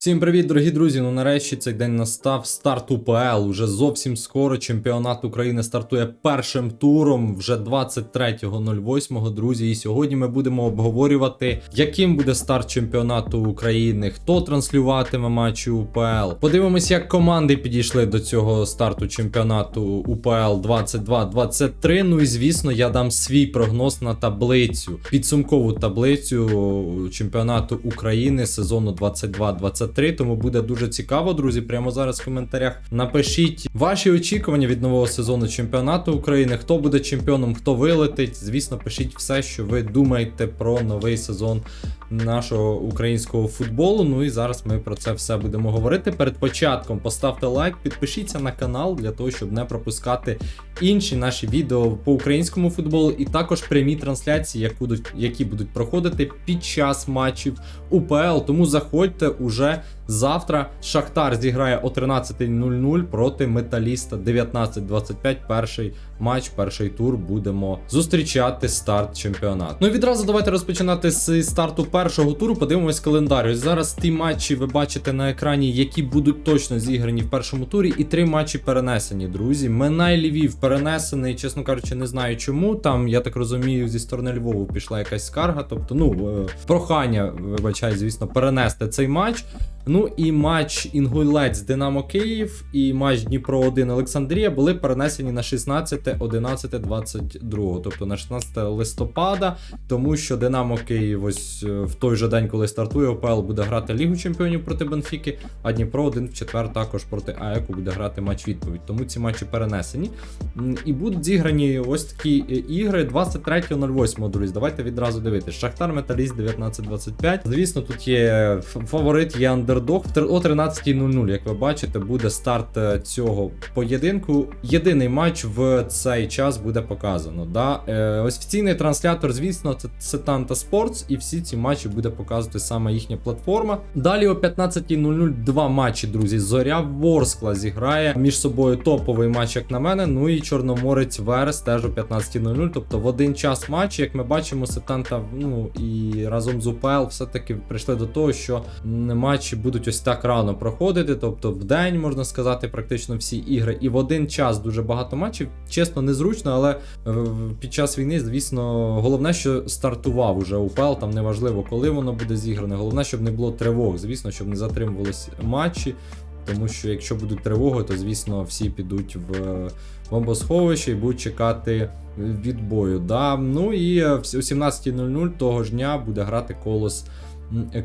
Всім привіт, дорогі друзі. Ну нарешті цей день настав старт УПЛ. Уже зовсім скоро чемпіонат України стартує першим туром, вже 23.08, друзі. І сьогодні ми будемо обговорювати, яким буде старт чемпіонату України, хто транслюватиме матчі УПЛ. Подивимось, як команди підійшли до цього старту чемпіонату УПЛ 22-23. Ну і звісно, я дам свій прогноз на таблицю, підсумкову таблицю чемпіонату України сезону 22-23. Тому буде дуже цікаво, друзі. Прямо зараз в коментарях напишіть ваші очікування від нового сезону чемпіонату України. Хто буде чемпіоном, хто вилетить. Звісно, пишіть все, що ви думаєте про новий сезон нашого українського футболу. Ну і зараз ми про це все будемо говорити. Перед початком поставте лайк, підпишіться на канал для того, щоб не пропускати інші наші відео по українському футболу, і також прямі трансляції, які будуть, які будуть проходити під час матчів УПЛ. Тому заходьте уже завтра. Шахтар зіграє о 13.00 проти Металіста 19.25. Перший матч, перший тур будемо зустрічати старт чемпіонату. Ну і відразу давайте розпочинати з старту першого туру. Подивимось календар. Ось зараз ті матчі ви бачите на екрані, які будуть точно зіграні в першому турі, і три матчі перенесені, друзі. Минай Львів перенесений, чесно кажучи, не знаю чому. Там, я так розумію, зі сторони Львову пішла якась скарга. Тобто, ну е, прохання, вибачай, звісно, перенести цей матч. Ну і матч Інгулець Динамо Київ і матч Дніпро 1 Олександрія були перенесені на 16, 11, 22, тобто на 16 листопада, тому що Динамо Київ ось е, в той же день, коли стартує ОПЛ, буде грати Лігу Чемпіонів проти Бенфіки, а Дніпро 1 в четвер також проти АЕКу буде грати матч відповідь. Тому ці матчі перенесені. І будуть зіграні ось такі е, ігри 23.08, друзі. Давайте відразу дивитись. Шахтар Металіст 19.25. Звісно, тут є фаворит, є андердог. В О 13.00, як ви бачите, буде старт е, цього поєдинку. Єдиний матч в цей час буде показано. Да? Е, офіційний транслятор, звісно, це Setanta Sports, і всі ці матчі буде показувати саме їхня платформа. Далі о 15.00 два матчі, друзі. Зоря Ворскла зіграє між собою топовий матч, як на мене. Ну і Чорноморець Верес теж о 15.00. Тобто в один час матч, як ми бачимо, Сетанта ну і разом з УПЛ все-таки прийшли до того, що матчі будуть ось так рано проходити. Тобто в день можна сказати, практично всі ігри, і в один час дуже багато матчів. Чесно, незручно, але е, під час війни, звісно, головне, що стартував уже УПЛ, там неважливо, коли воно буде зігране. Головне, щоб не було тривог, звісно, щоб не затримувались матчі. Тому що якщо будуть тривоги, то звісно всі підуть в бомбосховище і будуть чекати відбою. Да? Ну і е, о 17.00 того ж дня буде грати колос.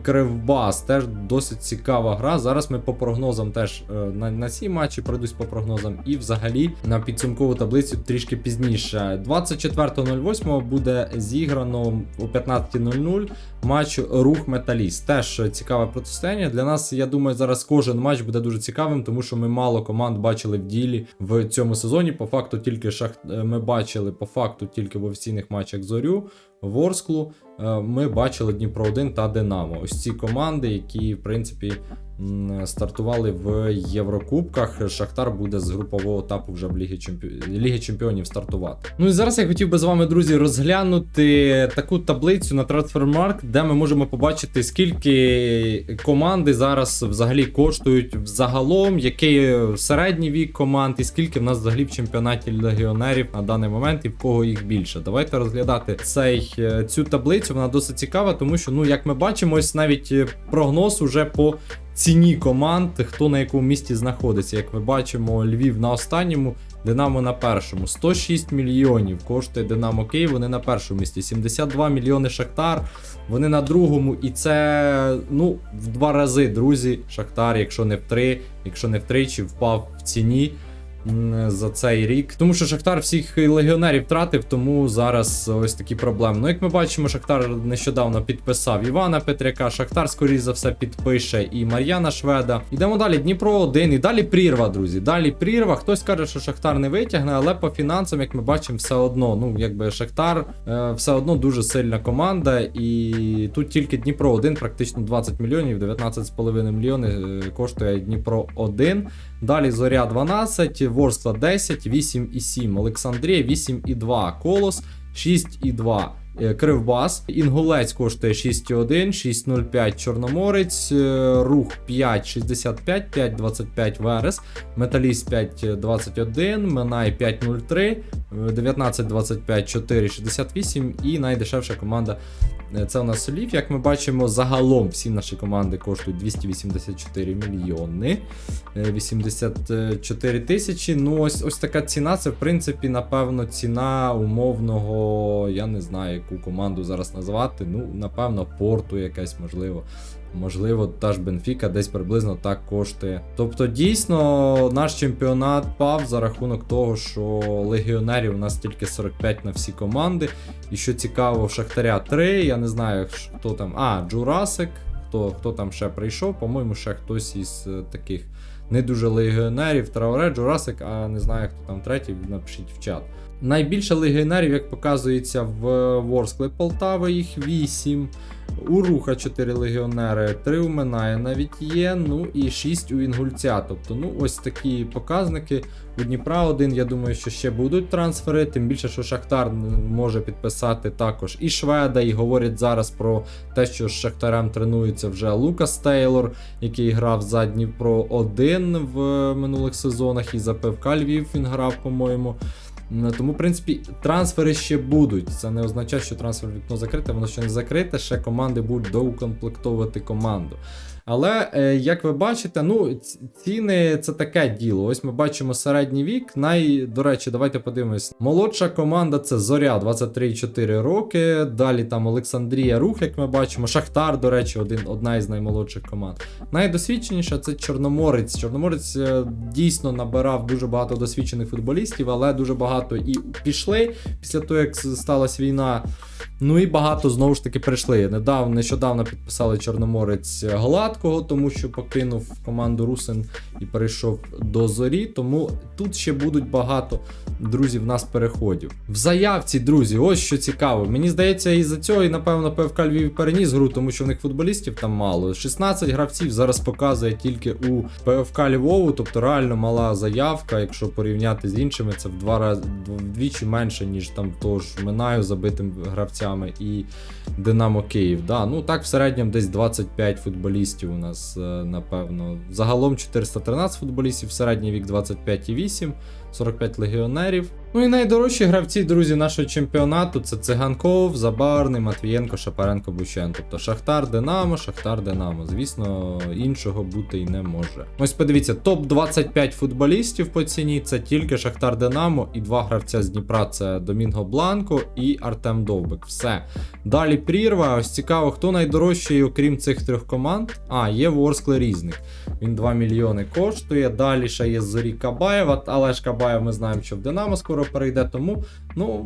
Кривбас теж досить цікава гра. Зараз ми по прогнозам теж е, на, на ці матчі пройдусь по прогнозам, і взагалі на підсумкову таблицю трішки пізніше. 24.08 буде зіграно о 15.00 матч Рух Металіст. Теж цікаве протистояння. Для нас, я думаю, зараз кожен матч буде дуже цікавим, тому що ми мало команд бачили в ділі в цьому сезоні. По факту тільки шах... е, ми бачили по факту тільки в офіційних матчах Зорю, Ворсклу. Е, Ми бачили Дніпро 1 та Динамо. Ось ці команди, які в принципі стартували в Єврокубках. Шахтар буде з групового етапу вже в Лігі, Чемпі... Ліги Чемпіонів стартувати. Ну і зараз я хотів би з вами, друзі, розглянути таку таблицю на Transfermarkt, де ми можемо побачити, скільки команди зараз взагалі коштують взагалом, який середній вік команд, і скільки в нас взагалі в чемпіонаті легіонерів на даний момент, і в кого їх більше. Давайте розглядати цей, е, цю таблицю. Вона досить цікава, тому що, ну, як ми бачимо, ось навіть е, прогноз уже по ціні команд, хто на якому місці знаходиться. Як ми бачимо, Львів на останньому, Динамо на першому. 106 мільйонів коштує Динамо Київ, вони на першому місці. 72 мільйони Шахтар, вони на другому. І це ну, в два рази, друзі. Шахтар, якщо не в три, якщо не втричі, впав в ціні. За цей рік, тому що Шахтар всіх легіонерів втратив, тому зараз ось такі проблеми. Ну, як ми бачимо, Шахтар нещодавно підписав Івана Петряка. Шахтар, скоріш за все, підпише і Мар'яна Шведа. Йдемо далі. Дніпро 1 і далі прірва, друзі. Далі прірва. Хтось каже, що Шахтар не витягне, але по фінансам, як ми бачимо, все одно. Ну, якби Шахтар е, все одно дуже сильна команда. І тут тільки Дніпро 1, практично 20 мільйонів, 19,5 мільйони е, коштує Дніпро 1. Далі Зоря 12, Ворскла 10, 8,7, Олександрія 8,2, Колос 6,2. е, Кривбас. Інгулець коштує 6,1, 6,05 Чорноморець, е, Рух 5,65, 5,25 Верес, Металіст 5,21, Минай 5,03, е, 19,25, 4,68 і найдешевша команда це у нас Солів. Як ми бачимо, загалом всі наші команди коштують 284 мільйони. Е, 84 тисячі. Ну, ось ось така ціна. Це, в принципі, напевно, ціна умовного. Я не знаю, яку команду зараз назвати. Ну, напевно, порту якась, можливо. Можливо, та ж Бенфіка десь приблизно так коштує. Тобто, дійсно, наш чемпіонат пав за рахунок того, що легіонерів у нас тільки 45 на всі команди. І що цікаво, в Шахтаря 3. Я не знаю, хто там. А, Джурасик. Хто, хто там ще прийшов? По-моєму, ще хтось із е, таких не дуже легіонерів. Трауре, Джурасик, а не знаю, хто там третій, напишіть в чат. Найбільше легіонерів, як показується в Ворскли Полтави, їх 8. У Руха 4 легіонери, 3 у Минає навіть є, ну і 6 у Інгульця. Тобто, ну ось такі показники. У Дніпра один, я думаю, що ще будуть трансфери, тим більше, що Шахтар може підписати також і Шведа, і говорять зараз про те, що з Шахтарем тренується вже Лукас Тейлор, який грав за Дніпро 1 в минулих сезонах, і за ПФК Львів він грав, по-моєму. Тому, в принципі, трансфери ще будуть. Це не означає, що трансфер вікно закрите, воно ще не закрите, ще команди будуть доукомплектовувати команду. Але, е, як ви бачите, ну, ціни це таке діло. Ось ми бачимо середній вік. Най, до речі, давайте подивимось. Молодша команда це Зоря 23,4 роки. Далі там Олександрія Рух, як ми бачимо. Шахтар, до речі, один, одна із наймолодших команд. Найдосвідченіша це Чорноморець. Чорноморець е, дійсно набирав дуже багато досвідчених футболістів, але дуже багато і пішли після того, як сталася війна. Ну і багато знову ж таки прийшли. Недавно, нещодавно підписали Чорноморець Гладкого, тому що покинув команду Русин і перейшов до зорі. Тому тут ще будуть багато друзів в нас переходів. В заявці, друзі, ось що цікаво. Мені здається, із-за цього і напевно ПФК Львів переніс гру, тому що в них футболістів там мало. 16 гравців зараз показує тільки у ПФК Львову, тобто реально мала заявка. Якщо порівняти з іншими, це в два рази вдвічі менше, ніж там того ж Минаю забитим гравцями і Динамо Київ. Да, ну так в середньому десь 25 футболістів у нас, е, напевно. Загалом 413 футболістів, середній вік 25,8, 45 легіонерів. Ну і найдорожчі гравці, друзі, нашого чемпіонату це Циганков, Забарний, Матвієнко, Шапаренко, Бущен. Тобто Шахтар Динамо, Шахтар Динамо. Звісно, іншого бути й не може. Ось подивіться, топ-25 футболістів по ціні це тільки Шахтар Динамо і два гравця з Дніпра це Домінго Бланко і Артем Довбик. Все. Далі прірва. Ось цікаво, хто найдорожчий, окрім цих трьох команд. А, є Ворскле Різник. Він 2 мільйони коштує. Далі ще є Зорі Кабаєва, але ж Кабаєв ми знаємо, що в Динамо скоро перейде. Тому, ну,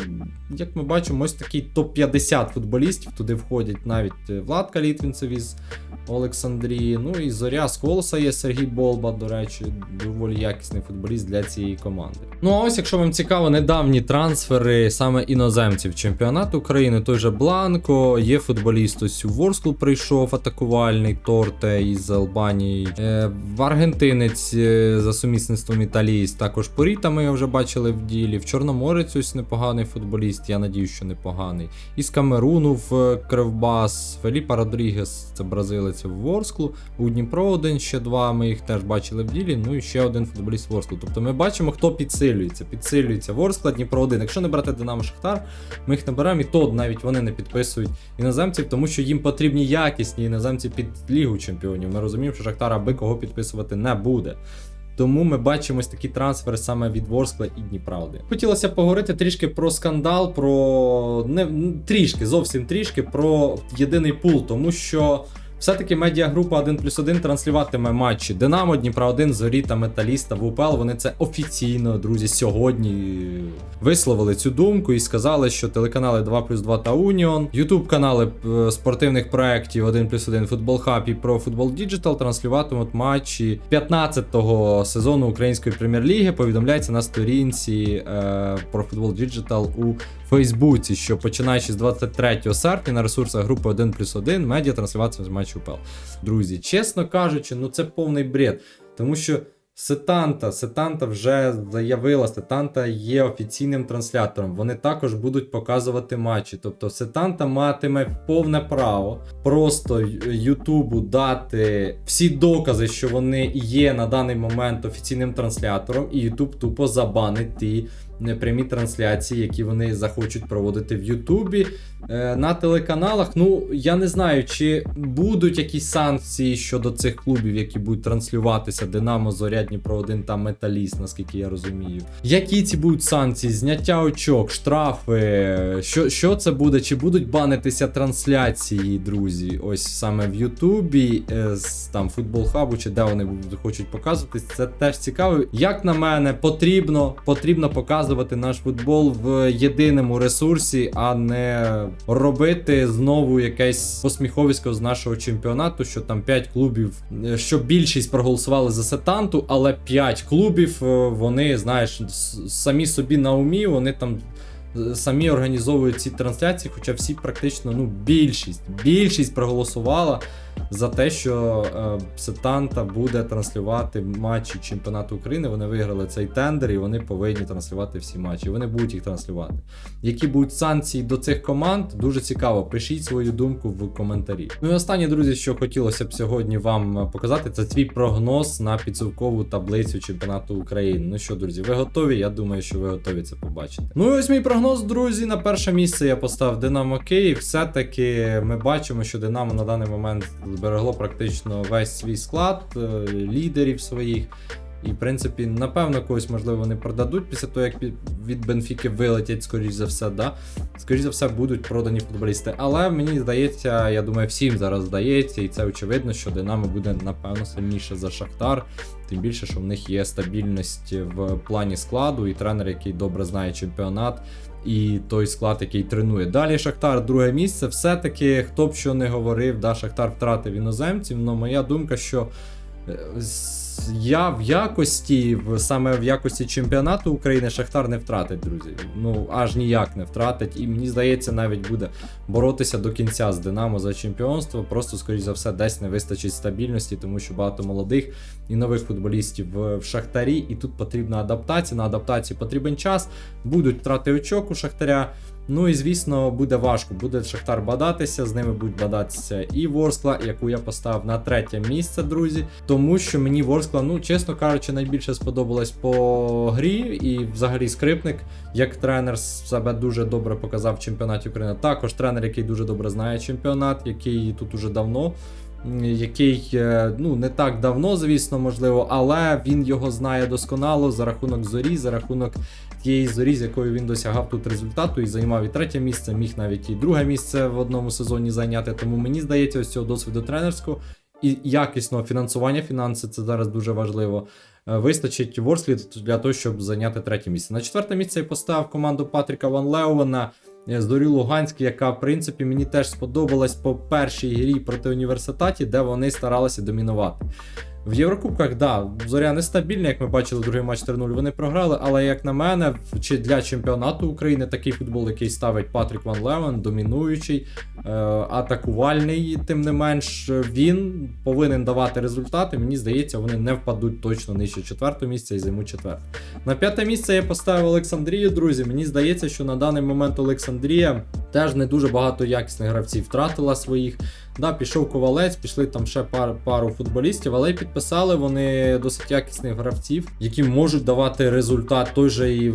як ми бачимо, ось такий топ-50 футболістів. Туди входять навіть е, Влад Калітвінцев із Олександрії. Ну і Зоря з Колоса є Сергій Болба, до речі, доволі якісний футболіст для цієї команди. Ну а ось, якщо вам цікаво, недавні трансфери саме іноземців чемпіонату України, той же Бланко, є футболіст ось у Ворсклу прийшов атакувальний торте із Албанії. Е, в Аргентинець е, за сумісництвом італієць також Поріта ми вже бачили в ділі. В Чорноморець ось непоганий футболіст, я надію, що непоганий. Із Камеруну в Кривбас, Феліпа Родрігес, це бразилець в Ворсклу. У Дніпро один ще два. Ми їх теж бачили в ділі. Ну і ще один футболіст Ворсклу. Тобто ми бачимо, хто підсилюється. Підсилюється Ворскла, Дніпро 1. Якщо не брати Динамо Шахтар, ми їх не беремо, і то навіть вони не підписують іноземців, тому що їм потрібні якісні іноземці під Лігу чемпіонів. Ми розуміємо, що Шахтар аби кого підписувати не буде. Тому ми бачимо ось такі трансфери саме від Ворскла і Дніпра Хотілося поговорити трішки про скандал, про не трішки, зовсім трішки про єдиний пул, тому що. Все-таки медіагрупа 1 плюс 1 транслюватиме матчі Динамо, Дніпра 1, Зорі та Металіста в УПЛ. Вони це офіційно, друзі, сьогодні висловили цю думку і сказали, що телеканали 2 плюс 2 та Уніон, Ютуб канали е, спортивних проєктів 1 плюс 1 Футбол Хаб і Pro Football Digital транслюватимуть матчі 15-го сезону Української прем'єр-ліги. Повідомляється на сторінці е, Pro Football Digital у Фейсбуці, що починаючи з 23 серпня на ресурсах групи 1 плюс 1 медіа транслюватиме матч УПЛ. Друзі, чесно кажучи, ну це повний бред. Тому що Сетанта, Сетанта вже заявила, Сетанта є офіційним транслятором. Вони також будуть показувати матчі. Тобто Сетанта матиме повне право просто Ютубу дати всі докази, що вони є на даний момент офіційним транслятором, і Ютуб тупо забанить ті непрямі трансляції, які вони захочуть проводити в Ютубі. Е, на телеканалах. Ну, я не знаю, чи будуть якісь санкції щодо цих клубів, які будуть транслюватися Динамо, Зоря, Дніпро 1 та Металіст, наскільки я розумію. Які ці будуть санкції? Зняття очок, штрафи. Що, що це буде? Чи будуть банитися трансляції, друзі? Ось саме в Ютубі, е, з там футбол хабу, чи де вони хочуть показуватись. Це теж цікаво. Як на мене, потрібно, потрібно показувати наш футбол в єдиному ресурсі, а не робити знову якесь посміховисько з нашого чемпіонату, що там 5 клубів, е, що більшість проголосували за сетанту, але 5 клубів, е, вони, знаєш, самі собі на умі, вони там. е, Самі організовують ці трансляції, хоча всі практично, ну, більшість, більшість проголосувала за те, що е, Сетанта буде транслювати матчі чемпіонату України. Вони виграли цей тендер і вони повинні транслювати всі матчі. Вони будуть їх транслювати. Які будуть санкції до цих команд, дуже цікаво. Пишіть свою думку в коментарі. Ну і останнє, друзі, що хотілося б сьогодні вам показати, це свій прогноз на підсумкову таблицю чемпіонату України. Ну що, друзі, ви готові? Я думаю, що ви готові це побачити. Ну і ось мій прогноз, друзі. На перше місце я поставив Динамо Київ. Все-таки ми бачимо, що Динамо на даний момент зберегло практично весь свій склад е, лідерів своїх. І, в принципі, напевно, когось, можливо, вони продадуть після того, як від Бенфіки вилетять, скоріш за все, да. Скоріш за все, будуть продані футболісти. Але мені здається, я думаю, всім зараз здається, і це очевидно, що Динамо буде, напевно, сильніше за Шахтар. Тим більше, що в них є стабільність в плані складу, і тренер, який добре знає чемпіонат, і той склад, який тренує. Далі Шахтар, друге місце. Все-таки, хто б що не говорив, да, Шахтар втратив іноземців. але моя думка, що. Я в якості, в, саме в якості чемпіонату України Шахтар не втратить, друзі. Ну аж ніяк не втратить. І мені здається, навіть буде боротися до кінця з Динамо за чемпіонство. Просто, скоріш за все, десь не вистачить стабільності, тому що багато молодих і нових футболістів в, в Шахтарі. І тут потрібна адаптація. На адаптацію потрібен час. Будуть втрати очок у Шахтаря. Ну і звісно, буде важко. Буде Шахтар бадатися, з ними будуть бадатися і Ворскла, яку я поставив на третє місце, друзі. Тому що мені Ворскла, ну чесно кажучи, найбільше сподобалось по грі, і взагалі скрипник, як тренер себе дуже добре показав в чемпіонаті України. Також тренер, який дуже добре знає чемпіонат, який тут уже давно. Який е, ну не так давно, звісно, можливо, але він його знає досконало за рахунок зорі, за рахунок тієї зорі, з якою він досягав тут результату і займав і третє місце, міг навіть і друге місце в одному сезоні зайняти. Тому мені здається, ось цього досвіду тренерського і якісного фінансування. Фінанси це зараз дуже важливо. е, Вистачить Ворслі для того, щоб зайняти третє місце. На четверте місце я поставив команду Патріка Ван Леовена е, з Дорі Луганськ, яка, в принципі, мені теж сподобалась по першій грі проти університеті, де вони старалися домінувати. В Єврокубках, да, зоря нестабільна, як ми бачили, другий матч 3-0 вони програли. Але як на мене, чи для чемпіонату України такий футбол, який ставить Патрік Ван Левен, домінуючий, е, атакувальний, тим не менш, він повинен давати результати. Мені здається, вони не впадуть точно нижче четвертого місця і займуть четверте. На п'яте місце я поставив Олександрію, друзі. Мені здається, що на даний момент Олександрія теж не дуже багато якісних гравців втратила своїх. Да, пішов ковалець, пішли там ще пар, пару футболістів, але й підписали вони досить якісних гравців, які можуть давати результат. Той же і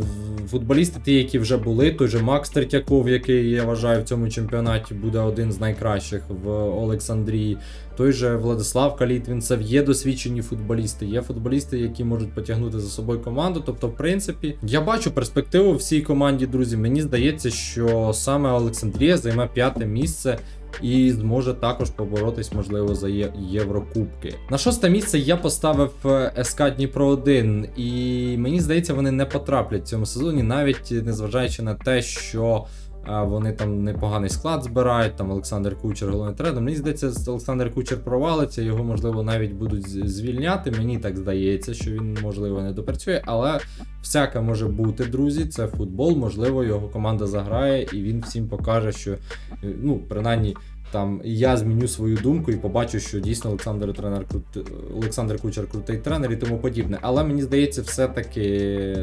футболісти, ті, які вже були, той же Макс Третьяков, який я вважаю в цьому чемпіонаті буде один з найкращих в Олександрії. Той же Владислав Калітвінцев, є досвідчені футболісти, є футболісти, які можуть потягнути за собою команду. Тобто, в принципі, я бачу перспективу в цій команді, друзі. Мені здається, що саме Олександрія займе п'яте місце і зможе також поборотись, можливо, за Єврокубки. На шосте місце я поставив е, СК Дніпро 1, і мені здається, вони не потраплять в цьому сезоні, навіть незважаючи на те, що. Вони там непоганий склад збирають, там Олександр Кучер головний тренер. Мені здається, Олександр Кучер провалиться, його можливо навіть будуть звільняти. Мені так здається, що він можливо не допрацює, але всяке може бути, друзі. Це футбол. Можливо, його команда заграє, і він всім покаже, що е, ну, принаймні там я зміню свою думку і побачу, що дійсно Олександр тренер крут... Олександр Кучер крутий тренер і тому подібне. Але мені здається, все-таки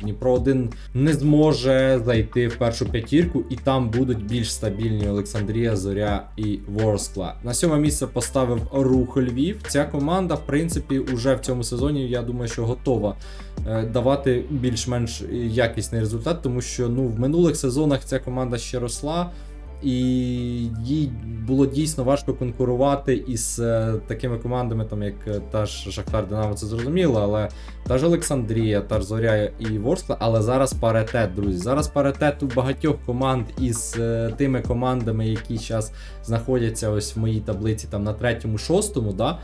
Дніпро 1 не зможе зайти в першу п'ятірку, і там будуть більш стабільні Олександрія, Зоря і Ворскла. На сьоме місце поставив Рух Львів. Ця команда, в принципі, уже в цьому сезоні, я думаю, що готова е, давати більш-менш якісний результат, тому що ну в минулих сезонах ця команда ще росла. І їй було дійсно важко конкурувати із е, такими командами, там як е, та ж Шахтар Динамо, це зрозуміло, але та ж Олександрія, та ж Зоря і Ворскла. Але зараз паритет, друзі. Зараз паритет у багатьох команд із е, тими командами, які зараз знаходяться ось в моїй таблиці там на третьому, шостому. Да?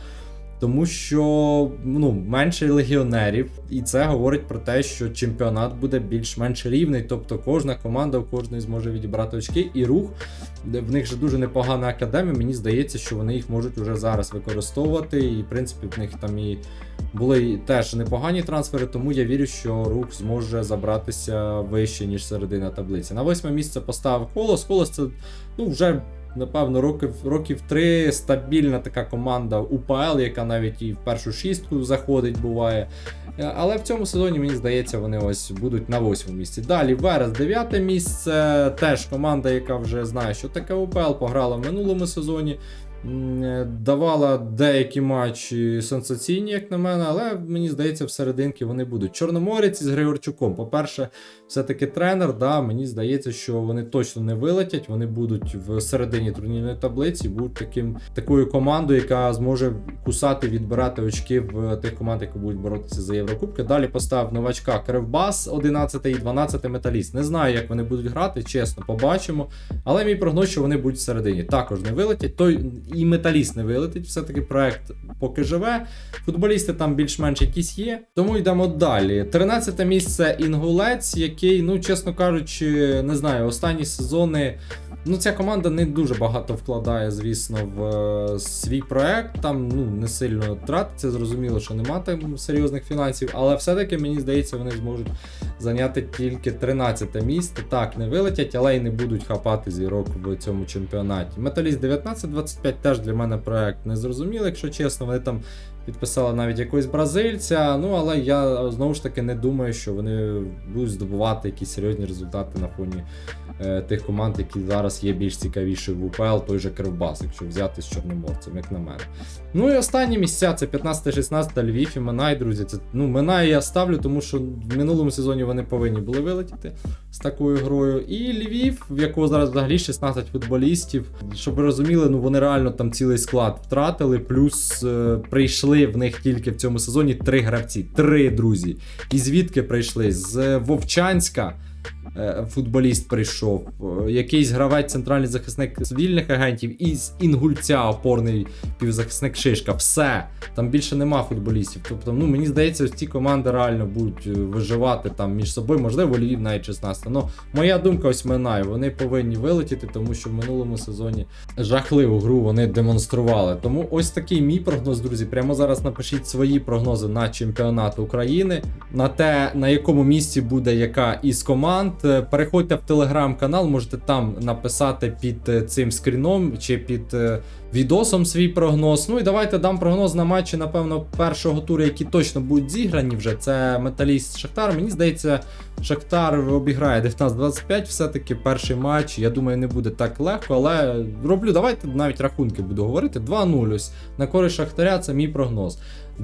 Тому що ну, менше легіонерів, і це говорить про те, що чемпіонат буде більш-менш рівний. Тобто кожна команда у кожної зможе відібрати очки, і рух в них же дуже непогана академія. Мені здається, що вони їх можуть уже зараз використовувати. І в принципі в них там і були теж непогані трансфери, тому я вірю, що рух зможе забратися вище, ніж середина таблиці. На восьме місце поставив колос. Колос це ну вже. Напевно, років років три стабільна така команда УПЛ, яка навіть і в першу шістку заходить, буває. Е, Але в цьому сезоні, мені здається, вони ось будуть на восьмому місці. Далі Верес, дев'яте місце. Теж команда, яка вже знає, що таке УПЛ, пограла в минулому сезоні. Давала деякі матчі сенсаційні, як на мене, але мені здається, всерединки вони будуть. Чорноморець із Григорчуком. По-перше, все-таки тренер. Да, Мені здається, що вони точно не вилетять. Вони будуть в середині турнірної таблиці, будуть таким такою командою, яка зможе кусати, відбирати очки в тих команд, які будуть боротися за Єврокубки. Далі поставив новачка Кривбас, 11 і 12 металіст. Не знаю, як вони будуть грати, чесно, побачимо. Але мій прогноз, що вони будуть всередині. Також не вилетять. Той і металіст не вилетить. Все-таки проект поки живе. Футболісти там більш-менш якісь є. Тому йдемо далі. 13 місце Інгулець, який, ну чесно кажучи, не знаю, останні сезони. Ну, ця команда не дуже багато вкладає, звісно, в е, свій проект. Там ну не сильно тратиться. Зрозуміло, що нема там серйозних фінансів, але все-таки мені здається, вони зможуть зайняти тільки 13 місце. Так, не вилетять, але й не будуть хапати зірок в цьому чемпіонаті. Металіст 19-25 теж для мене проект не зрозумілий, якщо чесно. Вони там підписали навіть якогось бразильця. Ну але я знову ж таки не думаю, що вони будуть здобувати якісь серйозні результати на фоні е, тих команд, які зараз є більш цікавіші в УПЛ, той же Кривбас, якщо взяти з Чорноморцем, як на мене. Ну і останні місця це 15-16 Львів і Минай, друзі. Це ну Минай я ставлю, тому що в минулому сезоні вони повинні були вилетіти з такою грою. І Львів, в якого зараз взагалі 16 футболістів. Щоб ви розуміли, ну вони реально там цілий склад втратили, плюс е, прийшли в них тільки в цьому сезоні три гравці. Три друзі. І звідки прийшли? З Вовчанська. Е, Футболіст прийшов, е, якийсь гравець центральний захисник з вільних агентів і з інгульця опорний півзахисник Шишка. Все там більше нема футболістів. Тобто, ну мені здається, ось ці команди реально будуть е, виживати там між собою. Можливо, Львів навіть 16. Ну моя думка ось минає. Вони повинні вилетіти, тому що в минулому сезоні жахливу гру вони демонстрували. Тому ось такий мій прогноз, друзі. Прямо зараз напишіть свої прогнози на чемпіонат України, на те, на якому місці буде яка із команд. Е, Переходьте в телеграм-канал, можете там написати під е, цим скріном чи під е, відосом свій прогноз. Ну і давайте дам прогноз на матчі, напевно, першого туру, які точно будуть зіграні вже. Це Металіст Шахтар. Мені здається, Шахтар обіграє 19-25. Все-таки перший матч. Я думаю, не буде так легко, але роблю. Давайте навіть рахунки буду говорити. 2-0 ось на користь Шахтаря. Це мій прогноз.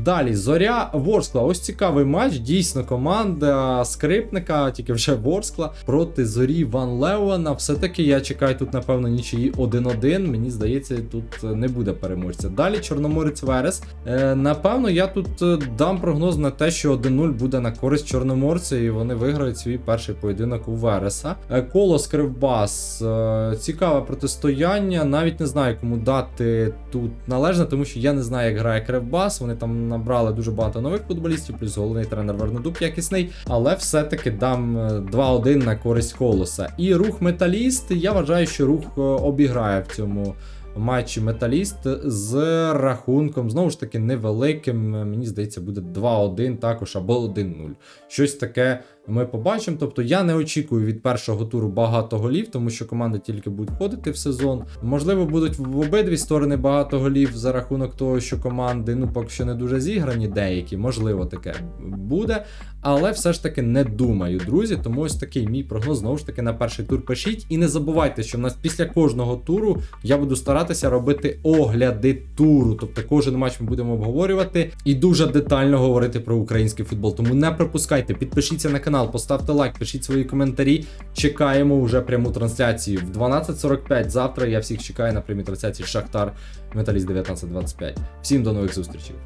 Далі Зоря Ворскла. Ось цікавий матч. Дійсно, команда скрипника, тільки вже Ворскла проти зорі Ван Леуена. Все-таки я чекаю тут, напевно, нічиї 1-1. Мені здається, тут не буде переможця. Далі Чорноморець Верес. Е, напевно, я тут е, дам прогноз на те, що 1-0 буде на користь Чорноморця, і вони виграють свій перший поєдинок у Вереса. Е, Колос Кривбас. Е, цікаве протистояння. Навіть не знаю, кому дати тут належне, тому що я не знаю, як грає Кривбас. Вони там набрали дуже багато нових футболістів, плюс головний тренер Вернедуб якісний. Але все-таки дам е, 2-1 на користь колоса. І рух Металіст. Я вважаю, що рух е, обіграє в цьому. Матчі Металіст з рахунком, знову ж таки, невеликим. Мені здається, буде 2-1 також або 1-0. Щось таке ми побачимо. Тобто я не очікую від першого туру багато голів, тому що команди тільки будуть входити в сезон. Можливо, будуть в обидві сторони багато голів за рахунок того, що команди ну поки що не дуже зіграні, деякі, можливо, таке буде. Але все ж таки не думаю, друзі. Тому ось такий мій прогноз знову ж таки на перший тур пишіть. І не забувайте, що в нас після кожного туру я буду старатися робити огляди туру. Тобто кожен матч ми будемо обговорювати і дуже детально говорити про український футбол. Тому не пропускайте, підпишіться на канал, поставте лайк, пишіть свої коментарі. Чекаємо вже пряму трансляцію в 12.45 завтра. Я всіх чекаю на прямій трансляції Шахтар Металіст 1925. Всім до нових зустрічей.